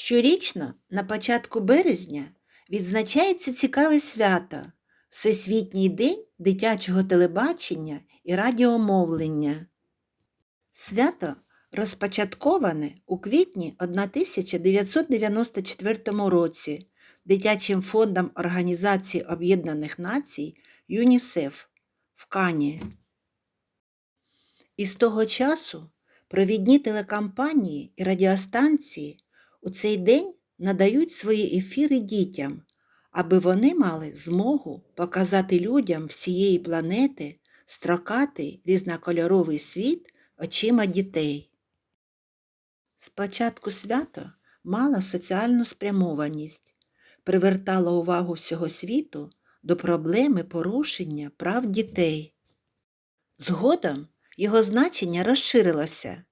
Щорічно на початку березня відзначається цікаве свято Всесвітній день дитячого телебачення і радіомовлення. Свято розпочатковане у квітні 1994 році Дитячим фондом Організації Об'єднаних Націй ЮНІСЕФ в Кані. І з того часу провідні телекомпанії і радіостанції у цей день надають свої ефіри дітям, аби вони мали змогу показати людям всієї планети строкатий різнокольоровий світ очима дітей. Спочатку свято мало соціальну спрямованість, привертало увагу всього світу до проблеми порушення прав дітей. Згодом його значення розширилося.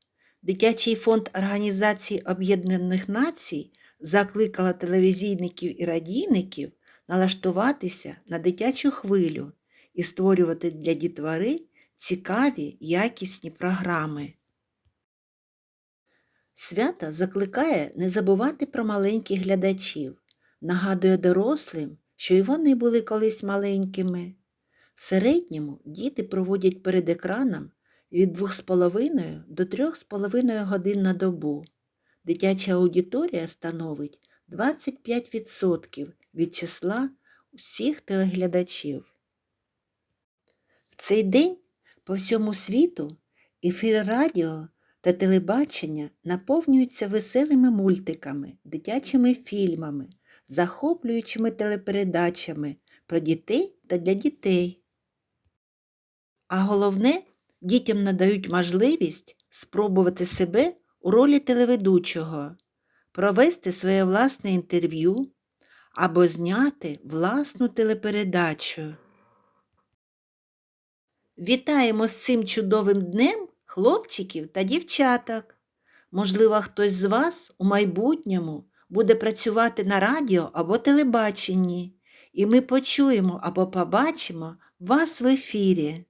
Дитячий фонд Організації Об'єднаних Націй закликала телевізійників і радійників налаштуватися на дитячу хвилю і створювати для дітвори цікаві якісні програми. Свято закликає не забувати про маленьких глядачів, нагадує дорослим, що і вони були колись маленькими. В середньому діти проводять перед екраном від 2,5 до 3,5 годин на добу. Дитяча аудиторія становить 25% від числа усіх телеглядачів. В цей день по всьому світу ефіри радіо та телебачення наповнюються веселими мультиками, дитячими фільмами, захоплюючими телепередачами про дітей та для дітей. А головне, дітям надають можливість спробувати себе у ролі телеведучого, провести своє власне інтерв'ю або зняти власну телепередачу. Вітаємо з цим чудовим днем хлопчиків та дівчаток. Можливо, хтось з вас у майбутньому буде працювати на радіо або телебаченні, і ми почуємо або побачимо вас в ефірі.